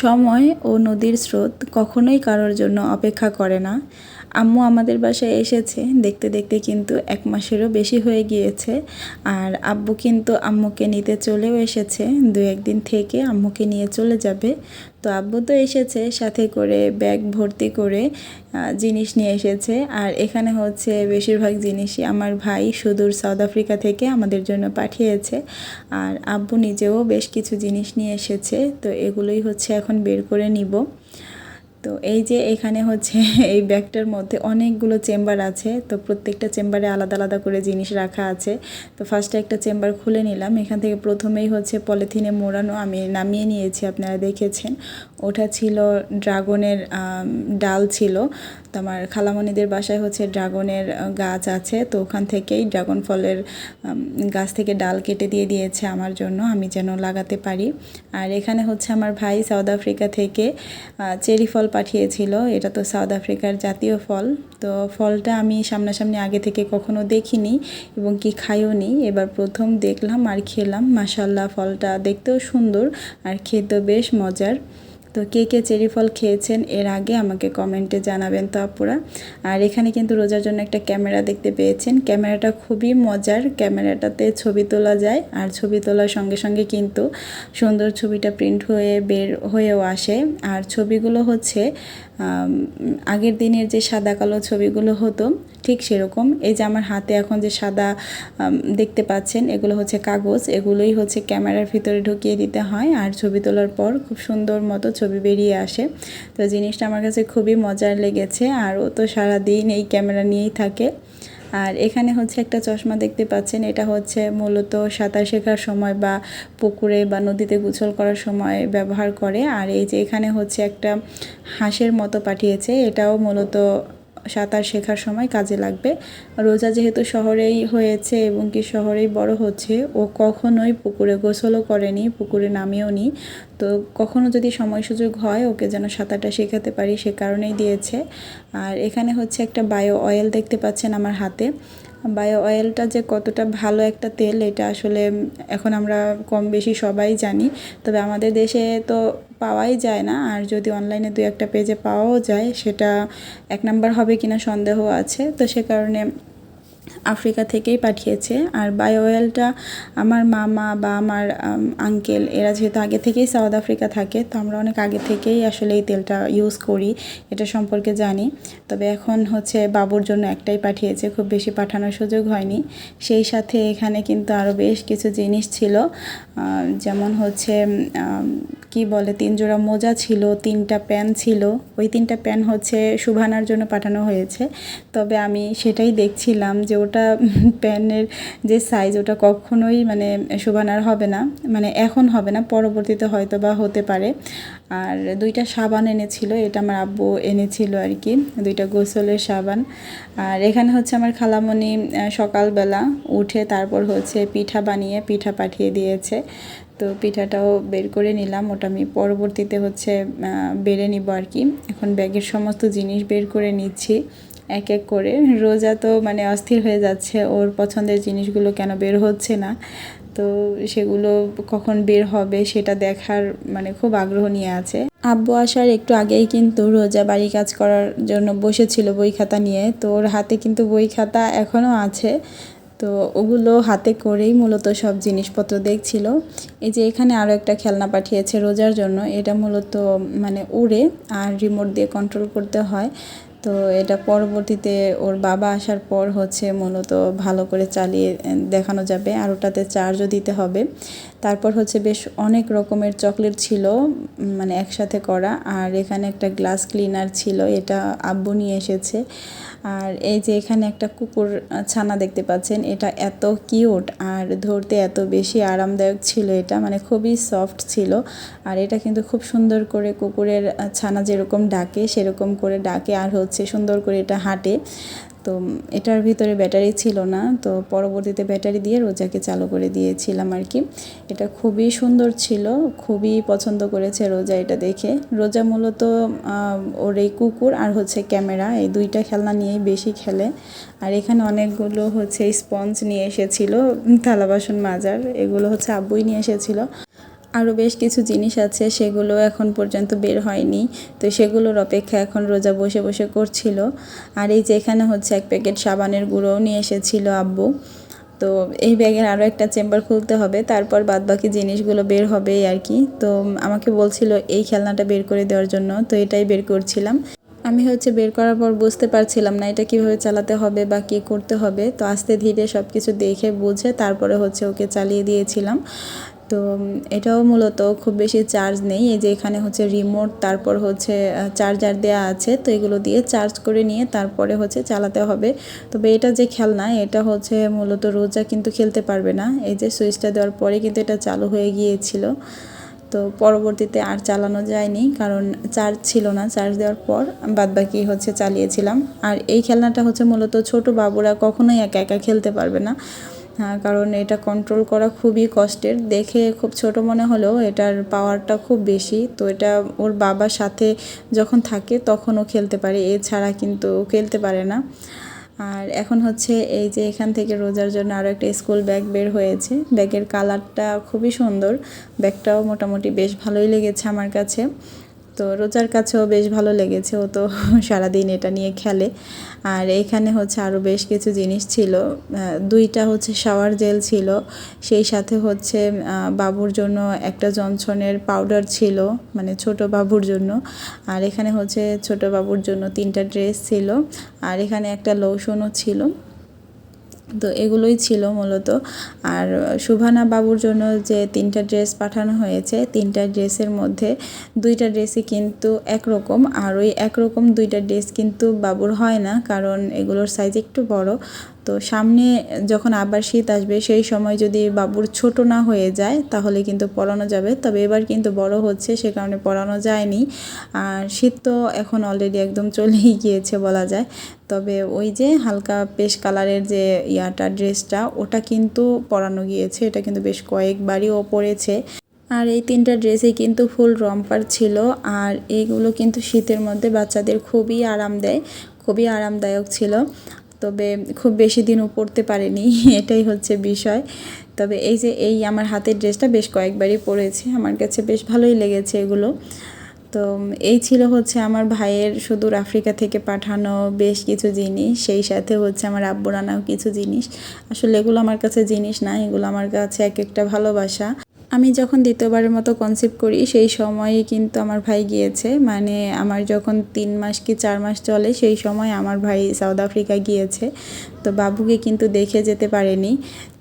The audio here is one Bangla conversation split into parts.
সময় ও নদীর স্রোত কখনোই কারোর জন্য অপেক্ষা করে না। আম্মু আমাদের বাসায় এসেছে, দেখতে দেখতে কিন্তু এক মাসেরও বেশি হয়ে গিয়েছে। আর আব্বু কিন্তু আম্মুকে নিতে চলেও এসেছে। দু একদিন থেকে আম্মুকে নিয়ে চলে যাবে। তো আব্বু তো এসেছে সাথে করে ব্যাগ ভর্তি করে জিনিস নিয়ে এসেছে। আর এখানে হচ্ছে বেশিরভাগ জিনিসই আমার ভাই সুদূর সাউথ আফ্রিকা থেকে আমাদের জন্য পাঠিয়েছে। আর আব্বু নিজেও বেশ কিছু জিনিস নিয়ে এসেছে, তো এগুলোই হচ্ছে এখন বের করে নিব। তো এই যে এখানে হচ্ছে এই ব্যাগটার মধ্যে অনেকগুলো চেম্বার আছে, তো প্রত্যেকটা চেম্বারে আলাদা আলাদা করে জিনিস রাখা আছে। তো ফার্স্টে একটা চেম্বার খুলে নিলাম, এখান থেকে প্রথমেই হচ্ছে পলিথিনে মোড়ানো আমি নামিয়ে নিয়েছি, আপনারা দেখেছেন। ওটা ছিল ড্রাগনের ডাল ছিল। তো আমার খালামণিদের বাসায় হচ্ছে ড্রাগনের গাছ আছে, তো ওখান থেকেই ড্রাগন ফলের গাছ থেকে ডাল কেটে দিয়ে দিয়েছে আমার জন্য, আমি যেন লাগাতে পারি। আর এখানে হচ্ছে আমার ভাই সাউথ আফ্রিকা থেকে চেরি ফল পাঠিয়েছিল, এটা তো সাউথ আফ্রিকার জাতীয় ফল। তো ফলটা আমি সামনাসামনি আগে থেকে কখনো দেখিনি এবং কি খাইও নি এবার প্রথম দেখলাম আর খেলাম। মাসাল্লাহ ফলটা দেখতেও সুন্দর আর খেতেও বেশ মজার। তো কে কে চেরি ফল খেয়েছেন এর আগে আমাকে কমেন্টে জানাবেন তো আপুরা। আর এখানে কিন্তু রোজার জন্য একটা ক্যামেরা দেখতে পেয়েছেন। ক্যামেরাটা খুবই মজার, ক্যামেরাটাতে ছবি তোলা যায় আর ছবি তোলার সঙ্গে সঙ্গে কিন্তু সুন্দর ছবিটা প্রিন্ট হয়ে বের হয়েও আসে। আর ছবিগুলো হচ্ছে আগের দিনের যে সাদা কালো ছবিগুলো হতো ঠিক সেরকম। এই যে আমার হাতে এখন যে সাদা দেখতে পাচ্ছেন, এগুলো হচ্ছে কাগজ, এগুলোই হচ্ছে ক্যামেরার ভিতরে ঢুকিয়ে দিতে হয় আর ছবি তোলার পর খুব সুন্দর মতো ছবি বেরিয়ে আসে। তো জিনিসটা আমার কাছে খুবই মজার লেগেছে আর ও তো সারাদিন এই ক্যামেরা নিয়েই থাকে। আর এখানে হচ্ছে একটা চশমা দেখতে পাচ্ছেন, এটা হচ্ছে মূলত সাঁতার শেখার সময় বা পুকুরে বা নদীতে গোসল করার সময় ব্যবহার করে। আর এই যে এখানে হচ্ছে একটা হাঁসের মতো পাঠিয়েছে, এটাও মূলত সাঁতার শেখার সময় কাজে লাগবে। রোজা যেহেতু শহরেই হয়েছে এবং কি শহরেই বড় হচ্ছে, ও কখনোই পুকুরে গোসলও করেনি, পুকুরে নামেও নি। তো কখনো যদি সময় সুযোগ হয়, ওকে যেন সাঁতারটা শেখাতে পারি সে কারণেই দিয়েছে। আর এখানে হচ্ছে একটা বায়ো অয়েল দেখতে পাচ্ছেন আমার হাতে। বায়ো অয়েলটা যে কতটা ভালো একটা তেল, এটা আসলে এখন আমরা কম বেশি সবাই জানি। তবে আমাদের দেশে তো পাওয়াই যায় না। আর যদি অনলাইনে দু একটা পেজে পাওয়াও যায়, সেটা এক নাম্বার হবে কিনা সন্দেহ আছে। তো সে কারণে আফ্রিকা থেকেই পাঠিয়েছে। আর বায়ো অয়েলটা আমার মামা বা আমার আঙ্কেল, এরা যেহেতু আগে থেকেই সাউথ আফ্রিকা থাকে, তো আমরা অনেক আগে থেকেই আসলে এই তেলটা ইউজ করি, এটা সম্পর্কে জানি। তবে এখন হচ্ছে বাবুর জন্য একটাই পাঠিয়েছে, খুব বেশি পাঠানোর সুযোগ হয়নি। সেই সাথে এখানে কিন্তু আরও বেশ কিছু জিনিস ছিল যেমন হচ্ছে কি বলে, তিন জোড়া মোজা ছিল, তিনটা প্যান ছিল, ওই তিনটা প্যান হচ্ছে শুভানার জন্য পাঠানো হয়েছে। তবে আমি সেটাই দেখছিলাম যে ওটা প্যানের যে সাইজ ওটা কখনোই মানে শুভানার হবে না। মানে এখন হবে না, পরবর্তীতে হয়তো বা হতে পারে। আর দুইটা সাবান এনেছিল, এটা আমার আব্বু এনেছিল আর কি, দুইটা গোসলের সাবান। আর এখানে হচ্ছে আমার খালামণি সকালবেলা উঠে তারপর হচ্ছে পিঠা বানিয়ে পিঠা পাঠিয়ে দিয়েছে। তো পিঠাটাও বের করে নিলাম, ওটা আমি পরবর্তীতে হচ্ছে বেড়ে নিব আর কি। এখন ব্যাগের সমস্ত জিনিস বের করে নিচ্ছি। এক এক করে। রোজা তো মানে অস্থির হয়ে যাচ্ছে, ওর পছন্দের জিনিসগুলো কেন বের হচ্ছে না? তো সেগুলো কখন বের হবে সেটা দেখার মানে খুব আগ্রহ নিয়ে আছে। আব্বু আসার একটু আগেই কিন্তু রোজা বাড়ি কাজ করার জন্য বসেছিল বই খাতা নিয়ে। তো ওর হাতে কিন্তু বই খাতা এখনও আছে। তো ওগুলো হাতে করেই মূলত সব জিনিসপত্র দেখছিল। এই যে এখানে আরও একটা খেলনা পাঠিয়েছে রোজার জন্য। এটা মূলত মানে উড়ে আর রিমোট দিয়ে কন্ট্রোল করতে হয়। তো এটা পরবর্তীতে ওর বাবা আসার পর হচ্ছে মূলত ভালো করে চালিয়ে দেখানো যাবে। আর ওটাতে চার্জও দিতে হবে। তারপর হচ্ছে বেশ অনেক রকমের চকলেট ছিল মানে একসাথে করা। আর এখানে একটা গ্লাস ক্লিনার ছিল, এটা আব্বু নিয়ে এসেছে। আর এই যে এখানে একটা কুকুর ছানা দেখতে পাচ্ছেন, এটা এত কিউট আর ধরতে এত বেশি আরামদায়ক ছিল এটা মানে খুবই সফট ছিল। আর এটা কিন্তু খুব সুন্দর করে কুকুরের ছানা যেরকম ডাকে সেরকম করে ডাকে আর হচ্ছে সুন্দর করে এটা হাঁটে। তো এটার ভিতরে ব্যাটারি ছিল না, তো পরবর্তীতে ব্যাটারি দিয়ে রোজাকে চালু করে দিয়েছিলাম আর কি। এটা খুবই সুন্দর ছিল, খুবই পছন্দ করেছে রোজা এটা দেখে। রোজা মূলত ওর এই কুকুর আর হচ্ছে ক্যামেরা, এই দুইটা খেলনা নিয়েই বেশি খেলে। আর এখানে অনেকগুলো হচ্ছে স্পঞ্জ নিয়ে এসেছিল, থালা বাসন মাজার, এগুলো হচ্ছে আব্বুই নিয়ে এসেছিল। আরও বেশ কিছু জিনিস আছে, সেগুলো এখন পর্যন্ত বের হয়নি। তো সেগুলোর অপেক্ষা এখন রোজা বসে বসে করছিল। আর এই যে এখানে হচ্ছে এক প্যাকেট সাবানের গুঁড়োও নিয়ে এসেছিল আব্বু। তো এই ব্যাগের আরও একটা চেম্বার খুলতে হবে, তারপর বাদবাকি জিনিসগুলো বের হবে আর কি। তো আমাকে বলছিল, এই খেলনাটা বের করে দেওয়ার জন্য। তো এটাই বের করছিলাম। আমি হচ্ছে বের করার পর বুঝতে পারছিলাম না, এটা কীভাবে চালাতে হবে বা কী করতে হবে। তো আস্তে ধীরে সব কিছু দেখে বুঝে তারপরে হচ্ছে ওকে চালিয়ে দিয়েছিলাম। তো এটাও মূলত খুব বেশি চার্জ নেই। এই যে এখানে হচ্ছে রিমোট তারপর হচ্ছে চার্জার দেওয়া আছে, তো এগুলো দিয়ে চার্জ করে নিয়ে তারপরে হচ্ছে চালাতে হবে। তবে এটা যে খেলনা, এটা হচ্ছে মূলত রোজা কিন্তু খেলতে পারবে না। এই যে সুইচটা দেওয়ার পরে কিন্তু এটা চালু হয়ে গিয়েছিল। তো পরবর্তীতে আর চালানো যায়নি, কারণ চার্জ ছিল না। চার্জ দেওয়ার পর বাদবাকি হচ্ছে চালিয়েছিলাম। আর এই খেলনাটা হচ্ছে মূলত ছোট বাবুরা কখনোই একা একা খেলতে পারবে না। কারণ এটা কন্ট্রোল করা খুবই কষ্টের। দেখে খুব ছোট মনে হলেও এটার পাওয়ারটা খুব বেশি। তো এটা ওর বাবার সাথে যখন থাকে তখন ও খেলতে পারে। এছাড়া কিন্তু ও খেলতে পারে না। আর এখন হচ্ছে এই যে এখান থেকে রোজার জন্য আরও একটা স্কুল ব্যাগ বের হয়েছে। ব্যাগের কালারটা খুবই সুন্দর। ব্যাগটাও মোটামুটি বেশ ভালোই লেগেছে আমার কাছে। তো রোজার কাছেও বেশ ভালো লেগেছে। ও তো সারাদিন এটা নিয়ে খেলে। আর এখানে হচ্ছে আরও বেশ কিছু জিনিস ছিল। দুইটা হচ্ছে শাওয়ার জেল ছিল। সেই সাথে হচ্ছে বাবুর জন্য একটা জনসনের পাউডার ছিল মানে ছোট বাবুর জন্য। আর এখানে হচ্ছে ছোট বাবুর জন্য তিনটা ড্রেস ছিল। আর এখানে একটা লোশনও ছিল। তো এগুলোই ছিল মূলত। আর শুভানা বাবুর জন্য যে তিনটা ড্রেস পাঠানো হয়েছে, তিনটা ড্রেসের মধ্যে দুইটা ড্রেসই কিন্তু একরকম, আর ওই একরকম দুইটা ড্রেস কিন্তু বাবুর হয় না, কারণ এগুলোর সাইজ একটু বড়। তো সামনে যখন আবার শীত আসবে, সেই সময় যদি বাবুর ছোট না হয়ে যায়, তাহলে কিন্তু পড়ানো যাবে। তবে এবার কিন্তু বড় হচ্ছে, সে কারণে পড়ানো যায়নি। আর শীত তো এখন অলরেডি একদম চলেই গিয়েছে বলা যায়। তবে ওই যে হালকা পেশ কালারের যে ইয়াটা ড্রেসটা ওটা কিন্তু পরানো গিয়েছে। এটা কিন্তু বেশ কয়েকবারই ও পরেছে। আর এই তিনটা ড্রেসে কিন্তু ফুল রম্পার ছিল। আর এইগুলো কিন্তু শীতের মধ্যে বাচ্চাদের খুবই আরাম দেয়, খুবই আরামদায়ক ছিল। তবে খুব বেশি দিনও পরতে পারেনি, এটাই হচ্ছে বিষয়। তবে এই যে এই আমার হাতের ড্রেসটা বেশ কয়েকবারই পরেছি, আমার কাছে বেশ ভালোই লেগেছে এগুলো। তো এই ছিল হচ্ছে আমার ভাইয়ের সুদূর আফ্রিকা থেকে পাঠানো বেশ কিছু জিনিস, সেই সাথে হচ্ছে আমার আব্বুর আনাও কিছু জিনিস। আসলে এগুলো আমার কাছে জিনিস না, এগুলো আমার কাছে এক একটা ভালোবাসা। আমি যখন দ্বিতীয়বারের মতো কনসিভ করি, সেই সময়ে কিন্তু আমার ভাই গিয়েছে। মানে আমার যখন তিন মাস কি চার মাস চলে, সেই সময় আমার ভাই সাউথ আফ্রিকা গিয়েছে। তো বাবুকে কিন্তু দেখে যেতে পারেনি।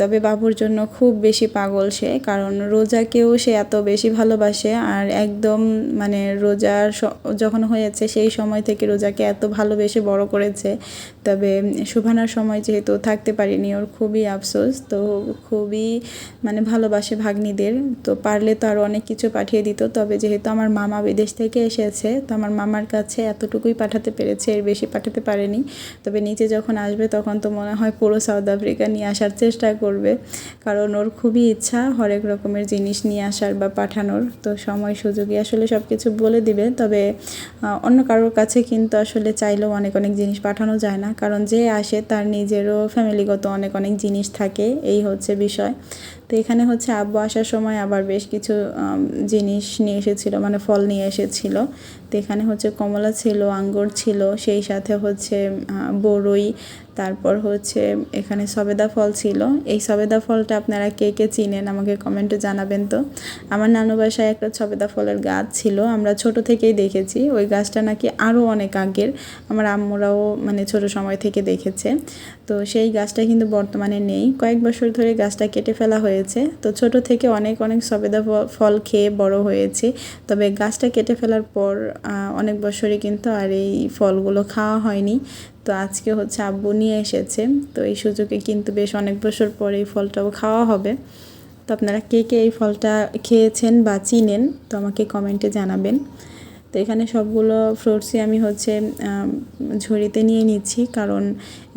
তবে বাবুর জন্য খুব বেশি পাগল সে, কারণ রোজাকেও সে এত বেশি ভালোবাসে আর একদম মানে রোজার যখন হয়েছে সেই সময় থেকে রোজাকে এত ভালোবেসে বড় করেছে। তবে শুভানার সময় যেহেতু থাকতে পারিনি, ওর খুবই আফসোস, তো খুবই মানে ভালোবাসে ভাগ্নিদের। তো পারলে তো আরও অনেক কিছু পাঠিয়ে দিত, তবে যেহেতু আমার মামা বিদেশ থেকে এসেছে, তো আমার মামার কাছে এতটুকুই পাঠাতে পেরেছে, এর বেশি পাঠাতে পারেনি। তবে নিচে যখন আসবে তখন তো মনে হয় পুরো সাউথ আফ্রিকা নিয়ে আসার চেষ্টা করবে। কারণ ওর খুবই ইচ্ছা হরেক রকমের জিনিস নিয়ে আসার বা পাঠানোর। তো সময় সুযোগে আসলে সব কিছু বলে দিবে। তবে অন্য কারোর কাছে কিন্তু আসলে চাইলেও অনেক অনেক জিনিস পাঠানো যায় না। কারণ যে আসে তার নিজেরও ফ্যামিলিগত অনেক অনেক জিনিস থাকে। এই হচ্ছে বিষয়। তো এখানে হচ্ছে আব্বু আসার সময় আবার বেশ কিছু জিনিস নিয়ে এসেছিল মানে ফল নিয়ে এসেছিল। তো এখানে হচ্ছে কমলা ছিল, আঙ্গুর ছিল, সেই সাথে হচ্ছে বড়ই তারপর হচ্ছে এখানে সবেদা ফল ছিল। এই সবেদা ফলটা আপনারা কে কে চিনেন আমাকে কমেন্টে জানাবেন তো। আমার নানু বাসায় একটা সবেদা ফলের গাছ ছিল, আমরা ছোট থেকেই দেখেছি। ওই গাছটা নাকি আরও অনেক আগের, আমার আম্মুরাও মানে ছোট সময় থেকে দেখেছে। তো সেই গাছটা কিন্তু বর্তমানে নেই। কয়েক বছর ধরে গাছটা কেটে ফেলা হয়েছে। তো ছোট থেকে অনেক অনেক সবেদা ফল খেয়ে বড় হয়েছে। তবে গাছটা কেটে ফেলার পর অনেক বছরই কিন্তু আর এই ফলগুলো খাওয়া হয়নি। তো আজকে হচ্ছে আব্বু নিয়ে এসেছে। তো এই সুযোগে কিন্তু বেশ অনেক বছর পরে এই ফলটাও খাওয়া হবে। তো আপনারা কে কে এই ফলটা খেয়েছেন বা চিনেন, তো আমাকে কমেন্টে জানাবেন। তো এখানে সবগুলো ফ্রুটসই আমি হচ্ছে ঝুড়িতে নিয়ে নিচ্ছি। কারণ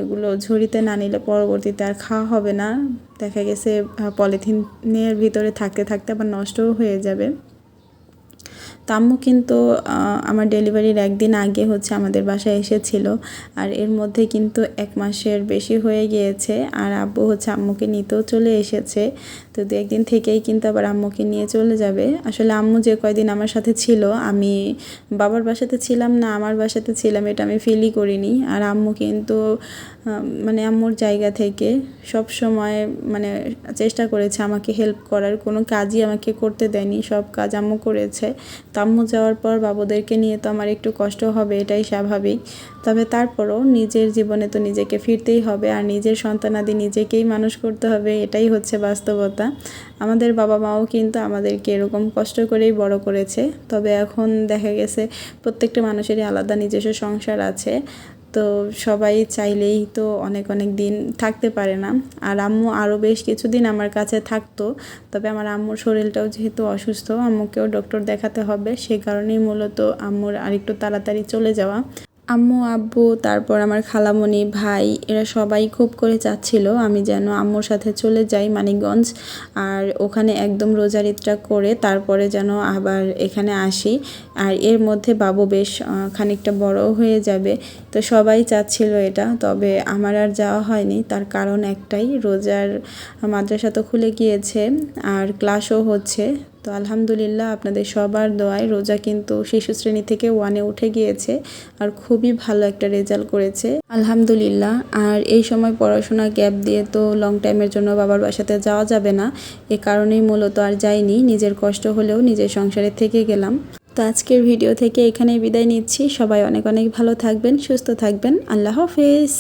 এগুলো ঝুড়িতে না নিলে পরবর্তীতে আর খাওয়া হবে না। দেখা গেছে পলিথিনের ভিতরে থাকতে থাকতে আবার নষ্টও হয়ে যাবে। তো তো কিন্তু আমার ডেলিভারির একদিন আগে হচ্ছে আমাদের বাসায় এসেছিল। আর এর মধ্যে কিন্তু এক মাসের বেশি হয়ে গিয়েছে। আর আব্বু হচ্ছে আম্মুকে নিতেও চলে এসেছে। তো দু একদিন থেকেই কিন্তু আবার আম্মুকে নিয়ে চলে যাবে। আসলে আম্মু যে কয়দিন আমার সাথে ছিল, আমি বাবার বাসাতে ছিলাম না, আমার বাসাতে ছিলাম, এটা আমি ফিলই করিনি। আর আম্মু কিন্তু মানে আম্মুর জায়গা থেকে সব সময় মানে চেষ্টা করেছে আমাকে হেল্প করার। কোনো কাজই আমাকে করতে দেয়নি, সব কাজ আম্মু করেছে। তো আম্মু যাওয়ার পর বাবুদেরকে নিয়ে তো আমার একটু কষ্ট হবে, এটাই স্বাভাবিক। তবে তারপরও নিজের জীবনে তো নিজেকে ফিরতেই হবে আর নিজের সন্তানাদি নিজেকেই মানুষ করতে হবে, এটাই হচ্ছে বাস্তবতা। আমাদের বাবা মাও কিন্তু আমাদেরকে এরকম কষ্ট করেই বড় করেছে। তবে এখন দেখা গেছে প্রত্যেকটা মানুষেরই আলাদা নিজস্ব সংসার আছে। তো সবাই চাইলেই তো অনেক অনেক দিন থাকতে পারে না। আর আম্মু আরও বেশ কিছুদিন আমার কাছে থাকতো, তবে আমার আম্মুর শরীরটাও যেহেতু অসুস্থ, আম্মুকেও ডক্টর দেখাতে হবে। সে কারণেই মূলত আম্মুর আরেকটু তাড়াতাড়ি চলে যাওয়া। আম্মু, আব্বু, তারপর আমার খালামণি, ভাই, এরা সবাই খুব করে চাচ্ছিল আমি যেন আম্মুর সাথে চলে যাই মানিকগঞ্জ আর ওখানে একদম রোজার রোজারিতটা করে তারপরে যেন আবার এখানে আসি। আর এর মধ্যে বাবু বেশ খানিকটা বড় হয়ে যাবে। তো সবাই চাচ্ছিল এটা, তবে আমার আর যাওয়া হয়নি। তার কারণ একটাই, রোজার মাদ্রাসা তো খুলে গিয়েছে আর ক্লাসও হচ্ছে। তো আলহামদুলিল্লাহ আপনাদের সবার দোয়ায় রোজা কিন্তু শিশু শ্রেণি থেকে ওয়ানে উঠে গিয়েছে আর খুবই ভালো একটা রেজাল্ট করেছে। আলহামদুলিল্লাহ, আর এই সময় পড়াশোনা গ্যাপ দিয়ে তো লং টাইমের জন্য বাবার বাসাতে যাওয়া যাবে না। এ কারণেই মূলত আর যাইনি, নিজের কষ্ট হলেও নিজের সংসারে থেকে গেলাম। তো আজকের ভিডিও থেকে এখানেই বিদায় নিচ্ছি। সবাই অনেক অনেক ভালো থাকবেন, সুস্থ থাকবেন। আল্লাহ হাফেজ।